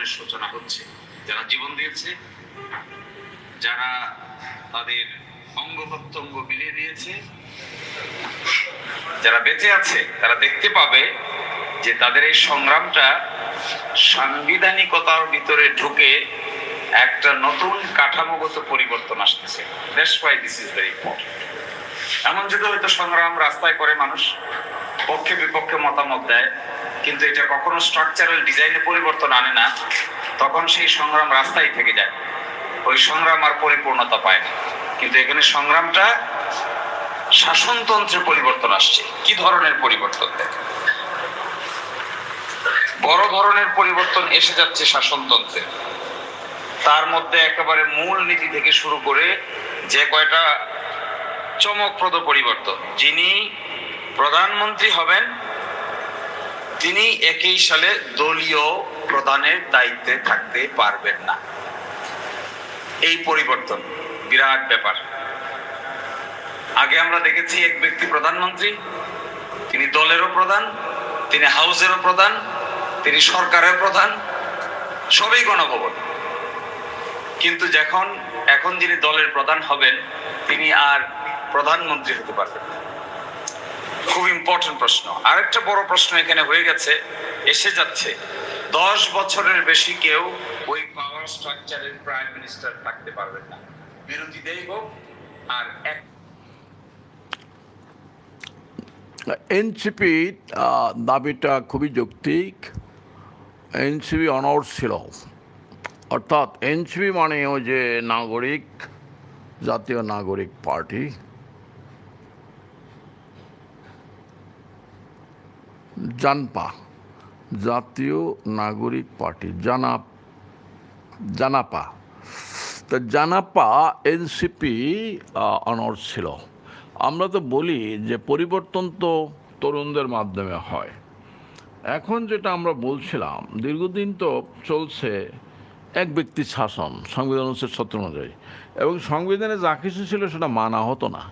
জীবনের সূচনা হচ্ছে, যারা জীবন দিয়েছে, যারা তাদের অঙ্গ প্রত্যঙ্গ বিলিয়ে দিয়েছে, যারা বেঁচে আছে, তারা দেখতে পাবে যে তাদের এই সংগ্রামটা সাংবিধানিকতার ভিতরে ঢুকে একটা নতুন কাঠামোগত পরিবর্তন আসতেছে। এমন যুগে হয়তো সংগ্রাম রাস্তায় করে মানুষ পক্ষে বিপক্ষে মতামত দেয় কিন্তু এটা কখনো স্ট্রাকচারাল ডিজাইনে পরিবর্তন আনে না। তখন সেই সংগ্রাম রাস্তায় থেকে যায়। ওই সংগ্রাম আর পরিপূর্ণতা পায় না। কিন্তু এখানে সংগ্রামটা শাসনতন্ত্রে পরিবর্তন আসছে। কি ধরনের পরিবর্তন দেখ বড় ধরনের পরিবর্তন এসে যাচ্ছে শাসনতন্ত্রে। তার মধ্যে একেবারে মূল নীতি থেকে শুরু করে যে কয়টা চমকপ্রদ পরিবর্তন। যিনি প্রধানমন্ত্রী হবেন তিনি একই সালে দলীয় প্রধানের দায়িত্বে থাকতে পারবেন না। এই পরিবর্তন বিরাট ব্যাপার। আগে আমরা দেখেছি এক ব্যক্তি প্রধানমন্ত্রী, তিনি দলেরও প্রধান, তিনি হাউসেরও প্রধান, তিনি সরকারের প্রধান, সবই গণভবন। কিন্তু যখন, এখন যিনি দলের প্রধান হবেন, তিনি আর প্রধানমন্ত্রী হতে পারবেন না। খুব ইম্পর্টেন্ট প্রশ্ন। আরেকটা বড় প্রশ্ন এখানে হয়ে গেছে, এসে যাচ্ছে। দশ বছরের বেশি কেউ ওই পাওয়ার স্ট্রাকচারের প্রাইম মিনিস্টার থাকতে পারবেন না। বিরোধীদের হোক আর এক এনসিপি দাবিটা খুবই যৌক্তিক। এনসিপি অনড় ছিল। অর্থাৎ এনসিপি মানে ওই যে নাগরিক, জাতীয় নাগরিক পার্টি। জানপা, জাতীয় নাগরিক পার্টি, জানা, জানাপা। তো জানাপা এনসিপি অনড় ছিল। আমরা তো বলি যে পরিবর্তন তো তরুণদের মাধ্যমে হয়। এখন যেটা আমরা বলছিলাম, দীর্ঘদিন তো চলছে এক ব্যক্তির শাসন, সংবিধান অনুচ্ছেদ সত্তর অনুযায়ী। এবং সংবিধানে যা কিছু ছিল সেটা মানা হতো না।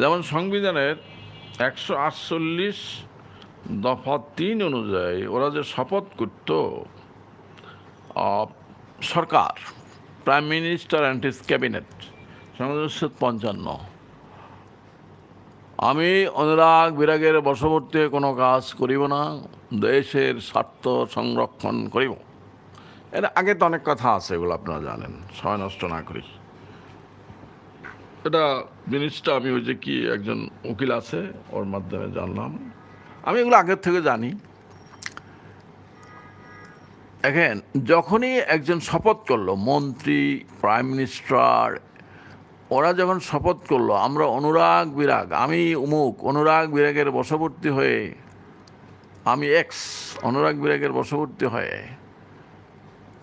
যেমন সংবিধানের একশো আটচল্লিশ দফা তিন অনুযায়ী ওরা যে শপথ করত সরকার, prime minister and his cabinet অনুচ্ছেদ পঞ্চান্ন। আমি অনুরাগ বিরাগের বশবর্তী কোনো কাজ করিব না, দেশের স্বার্থ সংরক্ষণ করিব। এর আগে তো অনেক কথা আছে এগুলো আপনারা জানেন, সময় নষ্ট না করি। এটা জিনিসটা আমি ওই যে কি একজন উকিল আছে, ওর মাধ্যমে জানলাম। আমি এগুলো আগের থেকে জানি। দেখেন যখনই একজন শপথ করল, মন্ত্রী প্রাইম মিনিস্টার ওরা যখন শপথ করল, আমরা অনুরাগ বিরাগ, আমি উমুক, অনুরাগ বিরাগের বশবর্তী হয়ে, আমি এক্স অনুরাগ বিরাগের বশবর্তী হয়ে,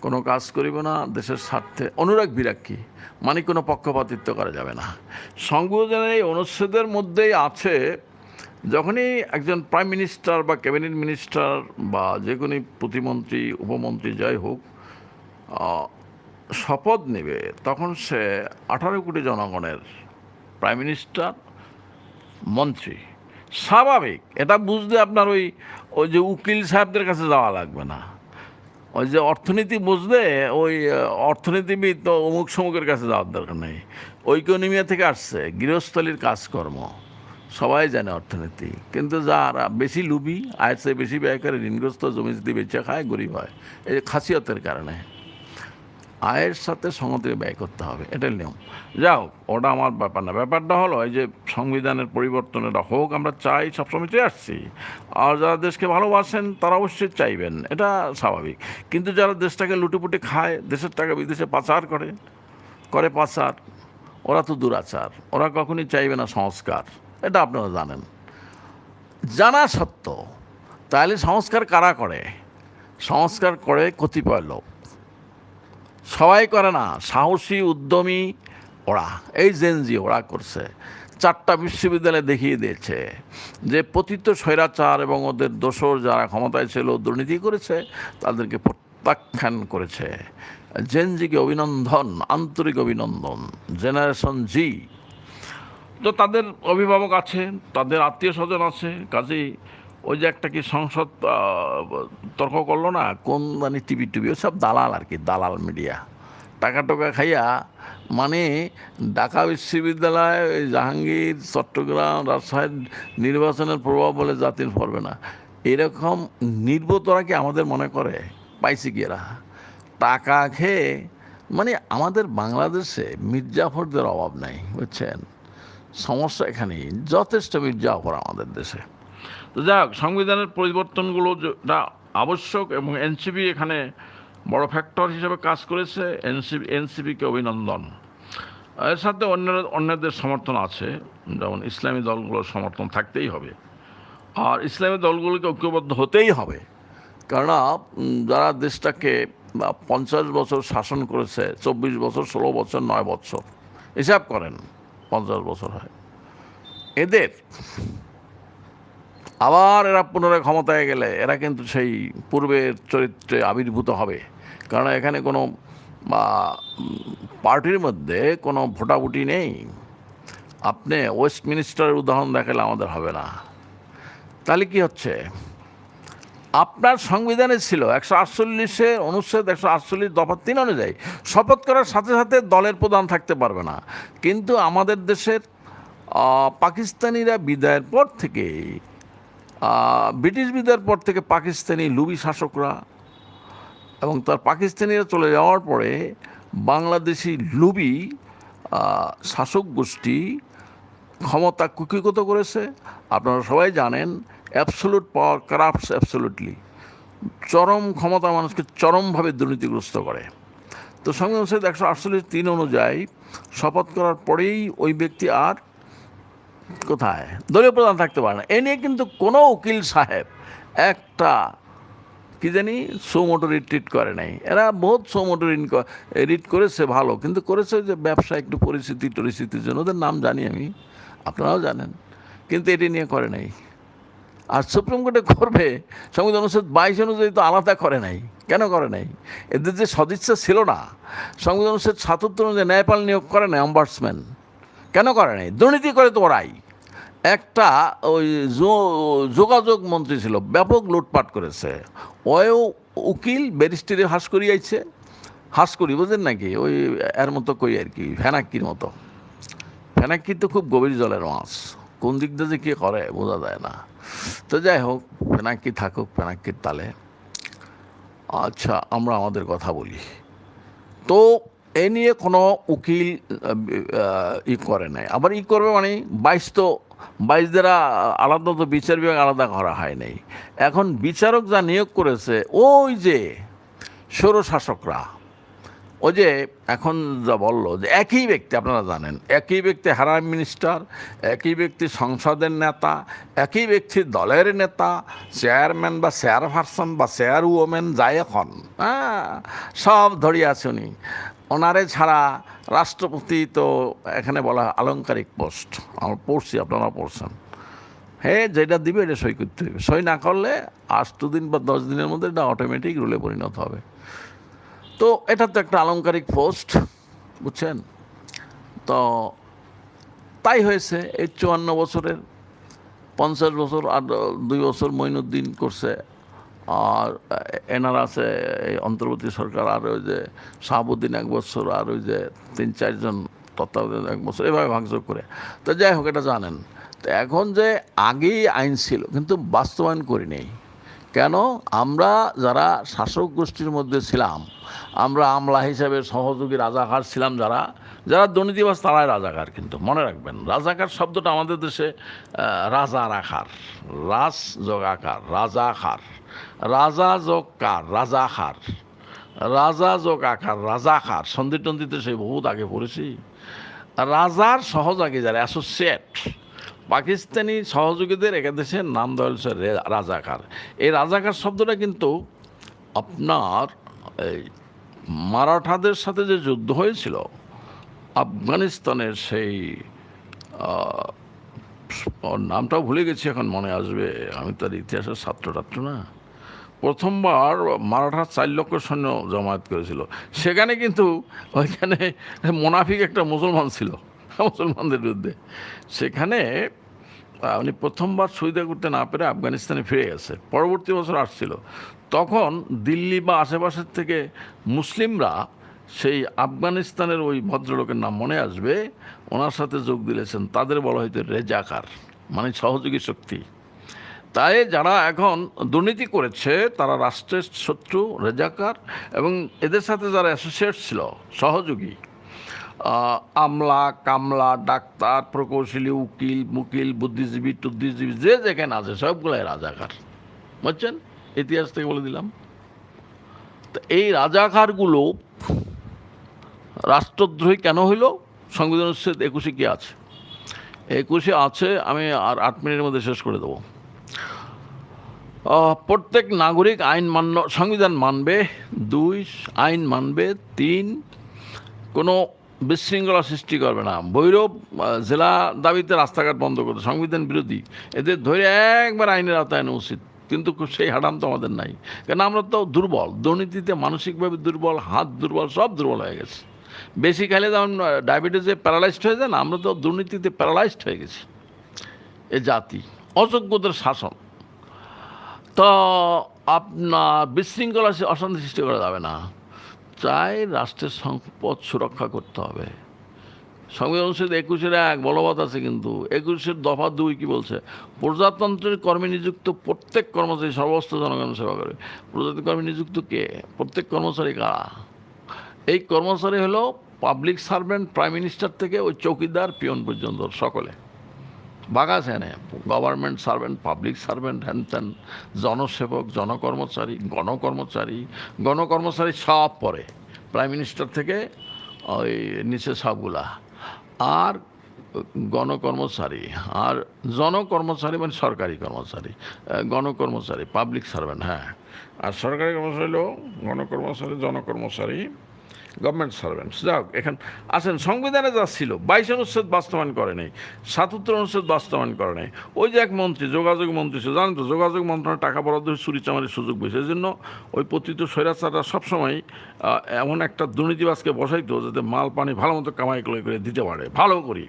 কোনো কাজ করিব না, দেশের স্বার্থে। অনুরাগ বিরাগ কি? মানে কোনো পক্ষপাতিত্ব করা যাবে না। সংবিধানের এই অনুচ্ছেদের মধ্যেই আছে যখনই একজন প্রাইম মিনিস্টার বা ক্যাবিনেট মিনিস্টার বা যে কোনো প্রতিমন্ত্রী, উপমন্ত্রী যাই হোক শপথ নেবে, তখন সে আঠারো কোটি জনগণের প্রাইম মিনিস্টার মন্ত্রী। স্বাভাবিক, এটা বুঝতে আপনার ওই ওই যে উকিল সাহেবদের কাছে যাওয়া লাগবে না। ওই যে অর্থনীতি বুঝলে, ওই অর্থনীতিবিদ তো অমুক সমুকের কাছে যাওয়ার দরকার নেই। ঐকোনমিয়া থেকে আসছে, গৃহস্থলীর কাজকর্ম। সবাই জানে অর্থনীতি, কিন্তু যারা বেশি লুবি, আয়ের চেয়ে বেশি ব্যয় করে ঋণগ্রস্ত জমি যদি বেঁচে খায়, গরিব হয়। এই খাসিয়তের কারণে। আয়ের সাথে সংগতি ব্যয় করতে হবে, এটাই নিয়ম। যাও ওটা আমার ব্যাপার না। ব্যাপারটা হলো, এই যে সংবিধানের পরিবর্তনটা হোক, আমরা চাই, সবসময় চেয়ে আসছি। আর যারা দেশকে ভালোবাসেন, তারা অবশ্যই চাইবেন। এটা স্বাভাবিক। কিন্তু যারা দেশটাকে লুটেপুটে খায়, দেশের টাকা বিদেশে পাচার করে করে পাচার, ওরা তো দুরাচার। ওরা কখনই চাইবে না সংস্কার। এটা আপনারা জানেন। জানা সত্ত্বেও তাহলে সংস্কার কারা করে? সংস্কার করে কতিপয় লোক। সবাই করে না, সাহসী, উদ্যমী ওরা। এই জেনজি ওরা করছে। চারটা বিশ্ববিদ্যালয়ে দেখিয়ে দিয়েছে যে পতিত স্বৈরাচার এবং ওদের দোসর যারা ক্ষমতায় ছিল, দুর্নীতি করেছে, তাদেরকে প্রত্যাখ্যান করেছে। জেনজিকে অভিনন্দন, আন্তরিক অভিনন্দন। জেনারেশন জি তো তাদের অভিভাবক আছে, তাদের আত্মীয় স্বজন আছে, কাজেই ওই যে একটা কি সংসদ তর্ক করল না, কোন মানে টিভি টিভি সব দালাল আর কি, দালাল মিডিয়া। টাকা টোকা খাইয়া মানে ঢাকা বিশ্ববিদ্যালয়, ওই জাহাঙ্গীর, চট্টগ্রাম, রাজশাহীর নির্বাচনের প্রভাব বলে জাতির পড়বে না। এরকম নির্বোধরা কি আমাদের মনে করে? পাইছে কি এরা? টাকা খেয়ে মানে আমাদের বাংলাদেশে মির্জাফরদের অভাব নাই, বুঝছেন? সমস্যা এখানেই। যথেষ্ট মির্জাফর আমাদের দেশে। তো যাই হোক, সংবিধানের পরিবর্তনগুলো যেটা আবশ্যক এবং এনসিপি এখানে বড় ফ্যাক্টর হিসেবে কাজ করেছে। এনসিপি, এনসিপিকে অভিনন্দন। এর সাথে অন্য অন্যদের সমর্থন আছে। যেমন ইসলামী দলগুলোর সমর্থন থাকতেই হবে। আর ইসলামী দলগুলোকে ঐক্যবদ্ধ হতেই হবে। কেননা যারা দেশটাকে পঞ্চাশ বছর শাসন করেছে, চব্বিশ বছর, ষোলো বছর, নয় বছর, হিসাব করেন। পঞ্চাশ বছর হয়। এদের আবার এরা পুনরায় ক্ষমতায় গেলে এরা কিন্তু সেই পূর্বের চরিত্রে আবির্ভূত হবে। কারণ এখানে কোনো বা, পার্টির মধ্যে কোনো ভোটাভুটি নেই। আপনি ওয়েস্টমিনিস্টারের উদাহরণ দেখালে আমাদের হবে না। তাহলে কি হচ্ছে? আপনার সংবিধানে ছিল একশো আটচল্লিশের অনুচ্ছেদ, একশো আটচল্লিশ দফা তিন অনুযায়ী শপথ করার সাথে সাথে দলের প্রধান থাকতে পারবে না। কিন্তু আমাদের দেশের পাকিস্তানিরা বিদায়ের পর থেকে ব্রিটিশ বিদায়ের পর থেকে পাকিস্তানি লুবি শাসকরা এবং তার পাকিস্তানিরা চলে যাওয়ার পরে বাংলাদেশি লুবি শাসক গোষ্ঠী ক্ষমতা কুকিগত করেছে। আপনারা সবাই জানেন অ্যাবসোলুট পাওয়ার কারাপস অ্যাবসোলুটলি চরম ক্ষমতা মানুষকে চরমভাবে দুর্নীতিগ্রস্ত করে। তো সংবিধান সংসদ একশো আটচল্লিশ তিন অনুযায়ী শপথ করার পরেই ওই ব্যক্তি আর কোথায়? দলীয় প্রধান থাকতে পারে না। এ নিয়ে কিন্তু কোনো উকিল সাহেব একটা কি জানি সৌমোটো রিট করে নাই। এরা বহুত সৌমোটো রিট করেছে ভালো, কিন্তু করেছে যে ব্যবসা একটু পরিস্থিতি টরিস্থিতির জন্য। ওদের নাম জানি আমি, আপনারাও জানেন, কিন্তু এটি নিয়ে করে নাই। আর সুপ্রিম কোর্টে করবে, সংবিধান অনুচ্ছেদ বাইশ অনুযায়ী তো আলাদা করে নাই। কেন করে নাই? এদের যে সদিচ্ছা ছিল না, সংবিধান অনুচ্ছেদ সাতাত্তর অনুযায়ী ন্যায়পাল নিয়োগ করে নাই অম্বার্সম্যান কেন করে নাই? দুর্নীতি করে তো ওরাই। একটা ওই যোগাযোগ মন্ত্রী ছিল, ব্যাপক লুটপাট করেছে। ওয়ও উকিল ব্যারিস্টারে হাস করিয়াইছে। হাস করি, বুঝলেন নাকি? ওই এর মতো কই আর কি, ফেনাক্কির মতো। ফেনাক্কি তো খুব গভীর জলের মাছ। কোন দিক দিয়ে কী করে, বোঝা যায় না। তো যাই হোক ফেনাক্কি থাকুক ফেনাক্কির তালে। আচ্ছা আমরা আমাদের কথা বলি। তো এ নিয়ে কোনো উকিল ই করে নাই। আবার ই করবে মানে বাইশ তো, বাইশ দ্বারা আলাদা তো বিচার বিভাগ আলাদা করা হয় নাই। এখন বিচারক যা নিয়োগ করেছে, ওই যে স্বৈরশাসকরা ওই যে এখন যা বলল যে একই ব্যক্তি, আপনারা জানেন, একই ব্যক্তি হারাম মিনিস্টার, একই ব্যক্তি সংসদের নেতা, একই ব্যক্তি দলের নেতা, চেয়ারম্যান বা চেয়ারপারসন বা চেয়ার ওমেন যায় এখন হ্যাঁ সব ধরিয়ে আছে উনি। ওনারে ছাড়া রাষ্ট্রপতি তো এখানে বলা আলংকারিক পোস্ট। আমরা পড়ছি আপনারা পড়ছেন। হ্যাঁ যেটা দিবে, এটা সই করতে হবে সই না করলে আষ্ট দিন বা দশ দিনের মধ্যে এটা অটোমেটিক রুলে পরিণত হবে। তো এটা তো একটা আলংকারিক পোস্ট, বুঝছেন? তো তাই হয়েছে, এই চুয়ান্ন বছরের, পঞ্চাশ বছর আর দুই বছর মঈনুদ্দিন করছে, আর এনার আছে এই অন্তর্বর্তী সরকার, আর ওই যে শাহাবুদ্দিন এক বছর, আর ওই যে তিন চারজন তত্ত্বাবধায়ক এক বছর, এভাবে ভাগযোগ করে। তো যাই হোক, এটা জানেন। তো এখন যে আগেই আইন ছিল, কিন্তু বাস্তবায়ন করি নেই কেন? আমরা যারা শাসক গোষ্ঠীর মধ্যে ছিলাম, আমরা আমলা হিসাবে সহযোগী রাজাকার ছিলাম যারা যারা দুর্নীতিবাস তারাই রাজাকার কিন্তু, মনে রাখবেন। রাজাকার শব্দটা আমাদের দেশে রাজা রাখার, রাজ যোগাকার, রাজাকার, রাজা যোগ কার রাজাকার, রাজা যোগ আকার রাজাকার সন্ধি টন্দিতে সেই বহুত আগে পড়েছি। রাজার সহযোগী যারা অ্যাসোসিয়েট পাকিস্তানি সহযোগীদের একাদেশের নাম দেওয়া হয়েছে রাজাকার। এই রাজাকার শব্দটা কিন্তু আপনার এই মারাঠাদের সাথে যে যুদ্ধ হয়েছিল, আফগানিস্তানের সেই নামটাও ভুলে গেছি, এখন মনে আসবে। আমি তার ইতিহাসের ছাত্র টাত্র না। প্রথমবার মারাঠা চার লক্ষ সৈন্য জমায়েত করেছিল। সেখানে কিন্তু ওইখানে মোনাফিক একটা মুসলমান ছিল। মুসলমানদের বিরুদ্ধে। সেখানে উনি প্রথমবার সুবিধা করতে না পেরে আফগানিস্তানে ফিরে গেছে। পরবর্তী বছর আসছিল। তখন দিল্লি বা আশেপাশের থেকে মুসলিমরা সেই আফগানিস্তানের ওই ভদ্রলোকের নাম মনে আসবে, ওনার সাথে যোগ দিলেছেন তাদের বলা হয়তো রেজাকার মানে সহযোগী শক্তি। তাই যারা এখন দুর্নীতি করেছে, তারা রাষ্ট্রের শত্রু, রেজাকার এবং এদের সাথে যারা অ্যাসোসিয়েট ছিল, সহযোগী আমলা, কামলা, ডাক্তার, প্রকৌশলী, উকিল, মুকিল, বুদ্ধিজীবী টুদ্ধিজীবী যে যেখানে আছে, সবগুলাই রাজাকার। বুঝছেন? ইতিহাস থেকে বলে দিলাম। তো এই রাজাকারগুলো রাষ্ট্রদ্রোহী কেন হইল? সংবিধান উচ্ছেদ একুশে কি আছে? একুশে আছে, আমি আর আট মিনিটের মধ্যে শেষ করে দেবো। প্রত্যেক নাগরিক আইন মান্য, সংবিধান মানবে, দুই, আইন মানবে, তিন, কোনো বিশৃঙ্খলা সৃষ্টি করবে না। ভৈরব জেলা দাবিতে রাস্তাঘাট বন্ধ করতে, সংবিধান বিরোধী। এদের ধরে একবার আইনের আওতায় আনা উচিত। কিন্তু সেই হাডাম তো আমাদের নাই। কেন আমরা তো দুর্বল। দুর্নীতিতে মানসিকভাবে দুর্বল, হাত দুর্বল, সব দুর্বল হয়ে গেছে। বেশি খেলে যেমন ডায়াবেটিসে প্যারালাইজড হয়ে যায় না, আমরা তো দুর্নীতিতে প্যারালাইজড হয়ে গেছি। এ জাতি, অযোগ্যদের শাসন। তো আপনার বিশৃঙ্খলা অশান্তি সৃষ্টি করা যাবে না। চাই রাষ্ট্রের সম্পদ সুরক্ষা করতে হবে। সংবিধান অনুচ্ছেদ একুশের এক বলবৎ আছে কিন্তু, একুশের দফা দুই কি বলছে? প্রজাতন্ত্রের কর্মী নিযুক্ত প্রত্যেক কর্মচারী সর্বস্ত জনগণের সেবা করে। প্রজাতন্ত্র কর্মী নিযুক্ত কে? প্রত্যেক কর্মচারী কারা? এই কর্মচারী হলো পাবলিক সার্ভেন্ট প্রাইম মিনিস্টার থেকে ওই চৌকিদার, পিয়ন পর্যন্ত সকলে। আছে এনে গভর্নমেন্ট সার্ভেন্ট পাবলিক সার্ভেন্ট হ্যান ত্যান জনসেবক, জনকর্মচারী, গণকর্মচারী গণকর্মচারী সব পরে প্রাইম মিনিস্টার থেকে, ওই নিচে সবগুলা। আর গণকর্মচারী, আর জনকর্মচারী মানে সরকারি কর্মচারী গণকর্মচারী পাবলিক সার্ভেন্ট হ্যাঁ। আর সরকারি কর্মচারী হলো গণকর্মচারী, জনকর্মচারী। গভর্নমেন্ট সার্ভেন্টস যাক, এখন আসেন, সংবিধানে যা ছিল, বাইশ অনুচ্ছেদ বাস্তবায়ন করে নেই, সাতাত্তর অনুচ্ছেদ বাস্তবায়ন করে নেই। ওই যে এক মন্ত্রী, যোগাযোগ মন্ত্রী ছিল, জানেন তো, যোগাযোগ মন্ত্রণালয় টাকা বরাদ্দ চুরি চামারির সুযোগ পেয়েছে। এই জন্য ওই পতিত স্বৈরাচাররা সবসময় এমন একটা দুর্নীতিবাজকে বসাইতো যাতে মাল, পানি ভালো মতো কামাই করে করে দিতে পারে। ভালো করি।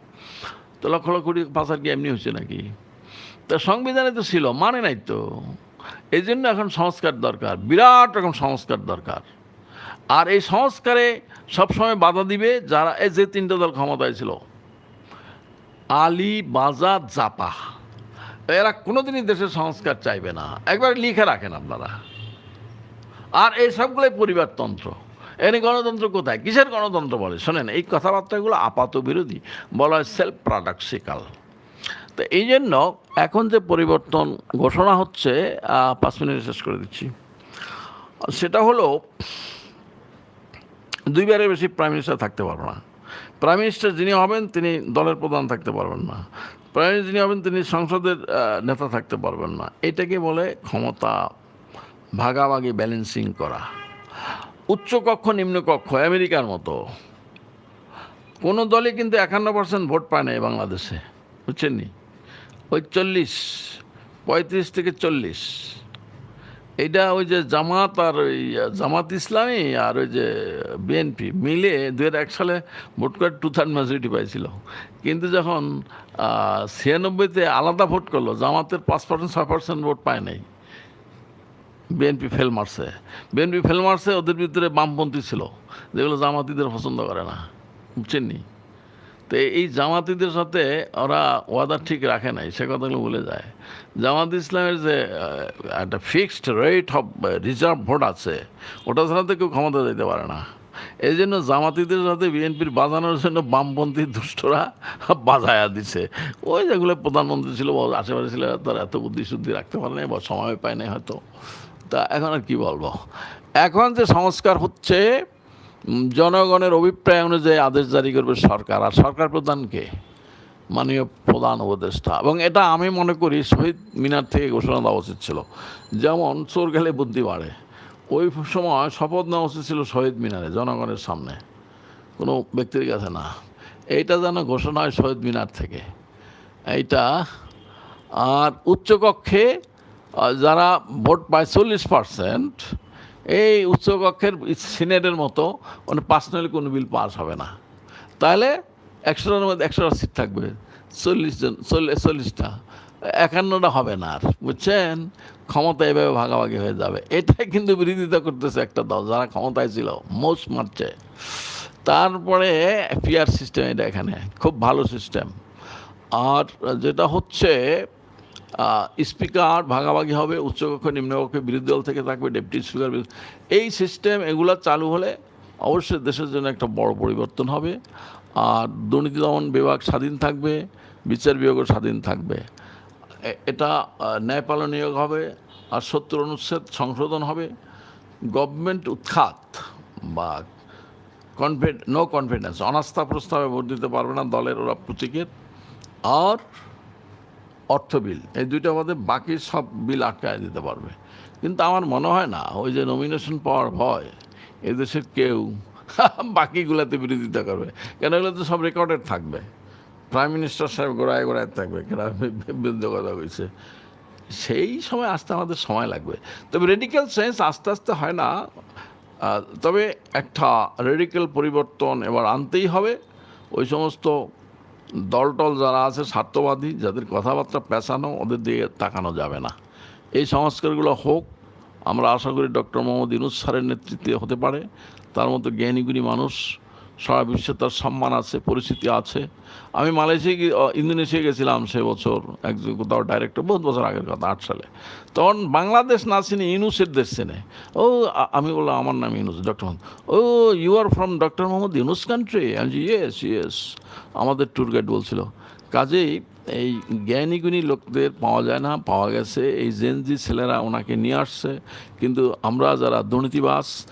তো লক্ষ লক্ষ কোটি পাচার কি এমনি হয়েছে নাকি? তা সংবিধানে তো ছিল মানে নাই তো। এই জন্য এখন সংস্কার দরকার, বিরাট রকম সংস্কার দরকার। আর এই সংস্কারে সবসময় বাধা দিবে যারা এই যে তিনটা দল ক্ষমতায় ছিল। আলি বাজার জাপা। এরা কোনোদিনই দেশের সংস্কার চাইবে না। একবার লিখে রাখেন আপনারা। আর এই সবগুলোই পরিবারতন্ত্র। এনে গণতন্ত্র কোথায়? কিসের গণতন্ত্র বলে? শোনেন, এই কথাবার্তাগুলো আপাত বিরোধী। বলা হয় সেলফ প্রোডাক্সিক্যাল তো এই জন্য এখন যে পরিবর্তন ঘোষণা হচ্ছে পাঁচ মিনিট শেষ করে দিচ্ছি। সেটা হলো দুইবারের বেশি প্রাইম মিনিস্টার থাকতে পারবে না। প্রাইম মিনিস্টার যিনি হবেন, তিনি দলের প্রধান থাকতে পারবেন না। প্রাইম মিনিস্টার যিনি হবেন, তিনি সংসদের নেতা থাকতে পারবেন না। এটাকে বলে ক্ষমতা ভাগাভাগি ব্যালেন্সিং করা। উচ্চকক্ষ নিম্নকক্ষ আমেরিকার মতো। কোনো দলই কিন্তু একান্ন পার্সেন্ট ভোট পায় না বাংলাদেশে। বুঝছেন নি ওই চল্লিশ, পঁয়ত্রিশ থেকে চল্লিশ। এইটা ওই যে জামাত আর ওই জামাত ইসলামী আর ওই যে বিএনপি মিলে দু এক সালে ভোট করে টু থার্ড মেজরিটি পাইছিল। কিন্তু যখন ছিয়ানব্বইতে আলাদা ভোট করল, জামাতের পাঁচ পার্সেন্ট ছয় পার্সেন্ট ভোট পায় নাই। বিএনপি ফেল মারছে। বিএনপি ফেল মারছে, ওদের ভিতরে বামপন্থী ছিল। যেগুলো জামাতিদের পছন্দ করে না। বুঝছেননি? তো এই জামাতিদের সাথে ওরা ওয়াদা ঠিক রাখে নাই, সে কথাগুলো ভুলে যায়। জামাত ইসলামের যে একটা fixed rate of reserve vote আছে, ওটা ছাড়া তো কেউ ক্ষমতা দিতে পারে না। এই জন্য জামাতিদের সাথে বিএনপির বাজানোর জন্য বামপন্থী দুষ্টরা বাজায়া দিছে। ওই যেগুলো প্রধানমন্ত্রী ছিল আশেপাশে ছিল, তার এত বুদ্ধি শুদ্ধি রাখতে পারে নাই, বা সময় পায় নাই হয়তো। তা এখন আর কী বলব? এখন যে সংস্কার হচ্ছে জনগণের অভিপ্রায় অনুযায়ী আদেশ জারি করবে সরকার। আর সরকার প্রধানকে মাননীয় প্রধান উপদেষ্টা। এবং এটা আমি মনে করি শহীদ মিনার থেকে ঘোষণা দেওয়া উচিত ছিল। যেমন চোর গেলে বুদ্ধি বাড়ে। ওই সময় শপথ নেওয়া উচিত ছিল শহীদ মিনারে, জনগণের সামনে। কোনো ব্যক্তির কাছে না। এইটা যেন ঘোষণা হয় শহীদ মিনার থেকে। এইটা, আর উচ্চকক্ষে যারা ভোট পায় চল্লিশ পার্সেন্ট এই উচ্চকক্ষের সিনেটের মতো মানে পার্সোনালি কোনো বিল পাস হবে না। তাহলে একশোটার মধ্যে একশোটা সিট থাকবে, চল্লিশ জন চল্লিশ চল্লিশটা। একান্নটা হবে না আর, বুঝছেন? ক্ষমতা এভাবে ভাগাভাগি হয়ে যাবে। এটাই কিন্তু বিরোধিতা করতেছে একটা দল, যারা ক্ষমতায় ছিল মোস্ট মারছে। তারপরে পিআর সিস্টেম এটা এখানে, খুব ভালো সিস্টেম আর যেটা হচ্ছে স্পিকার ভাগাভাগি হবে, উচ্চকক্ষ নিম্নকক্ষ বিরোধী দল থেকে থাকবে ডেপুটি স্পিকার এই সিস্টেম এগুলো চালু হলে অবশ্যই দেশের জন্য একটা বড় পরিবর্তন হবে। আর দুর্নীতি দমন বিভাগ স্বাধীন থাকবে, বিচার বিভাগও স্বাধীন থাকবে। এটা ন্যায়পালন নিয়োগ হবে, আর সত্তর অনুচ্ছেদ সংশোধন হবে। গভর্নমেন্ট উৎখাত বা কনফিড নো কনফিডেন্স অনাস্থা প্রস্তাবে ভোট দিতে পারবে না দলের ওরা প্রতীকের। আর অর্থ বিল। এই দুইটা মধ্যে বাকি সব বিল আটকায় দিতে পারবে। কিন্তু আমার মনে হয় না, ওই যে নমিনেশন পাওয়ার ভয়, এদেশের কেউ বাকিগুলোতে বিরোধিতা করবে। কেন এগুলো তো সব রেকর্ডেড থাকবে। প্রাইম মিনিস্টার সাহেব গোড়ায় গোড়ায় থাকবে বিরুদ্ধে কথা হয়েছে সেই সময় আসতে আমাদের সময় লাগবে। তবে রেডিক্যাল চেঞ্জ আস্তে আস্তে হয় না। তবে একটা রেডিক্যাল পরিবর্তন এবার আনতেই হবে। ওই সমস্ত দলটল যারা আছে স্বার্থবাদী, যাদের কথাবার্তা পেঁচানো, ওদের দিয়ে তাকানো যাবে না। এই সংস্কারগুলো হোক, আমরা আশা করি ডক্টর মোহাম্মদ ইনুস স্যারের নেতৃত্বে হতে পারে। তার মতো জ্ঞানীগুণী মানুষ সারা বিশ্বে তার সম্মান আছে পরিস্থিতি আছে। আমি মালয়েশিয়া ইন্দোনেশিয়া গেছিলাম সে বছর একজন কোথাও ডাইরেক্টর বহুত বছর আগের কথা, আট সালে। তখন বাংলাদেশ না চিনি, ইউনুসের দেশ চিনে। ও আমি বললাম, আমার নাম Yunus doctor oh you are from doctor Mohammad Yunus country আমি ইয়েস ইয়েস আমাদের ট্যুর গাইড বলছিল, কাজেই এই জ্ঞানীগুণী লোকদের পাওয়া যায় না, পাওয়া গেছে। এই জেনজি ছেলেরা ওনাকে নিয়ে আসছে। কিন্তু আমরা যারা দুর্নীতিবাস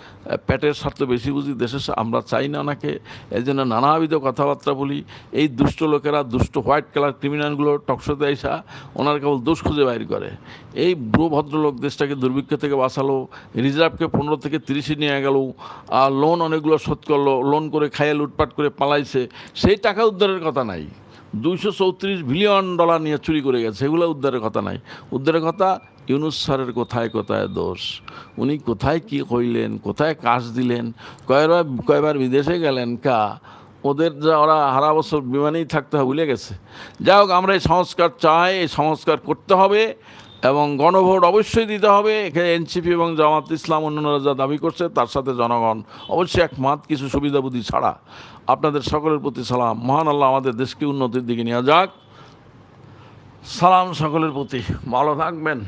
পেটের স্বার্থ বেশি বুঝি স্বা- আমরা চাই না ওনাকে। এই জন্য নানাবিধ কথাবার্তা বলি। এই দুষ্ট লোকেরা, দুষ্ট হোয়াইট কালার ক্রিমিনালগুলো টকশোতে আইসা ওনার কেবল দোষ খুঁজে বাইর করে। এই বুড়ো ভদ্রলোক দেশটাকে দুর্ভিক্ষ থেকে বাঁচালো, রিজার্ভকে পনেরো থেকে তিরিশে নিয়ে গেল, আর লোন অনেকগুলো শোধ করল লোন করে খাইয়ে লুটপাট করে পালাইছে। সেই টাকা উদ্ধারের কথা নাই। দুইশো চৌত্রিশ বিলিয়ন ডলার নিয়ে চুরি করে গেছে। এগুলো উদ্ধারের কথা নাই। উদ্ধারের কথা, ইউনুস স্যারের কোথায় কোথায় দোষ? উনি কোথায় কি কইলেন, কোথায় কাজ দিলেন? কয়বার কয়বার বিদেশে গেলেন? কা? ওদের যা, ওরা হারা বছর বিমানেই থাকতে হবে ভুলে গেছে। যাই হোক, আমরা এই সংস্কার চাই, এই সংস্কার করতে হবে। এবং গণভোট অবশ্যই দিতে হবে। এখানে এনসিপি এবং জামাত ইসলাম অন্যান্যরা যা দাবি করছে, তার সাথে জনগণ অবশ্যই একমাত, কিছু সুবিধা বুদ্ধি ছাড়া। আপনাদের সকলের প্রতি সালাম। মহান আল্লাহ আমাদের দেশকে উন্নতির দিকে নেওয়া যাক। সালাম সকলের প্রতি। ভালো থাকবেন।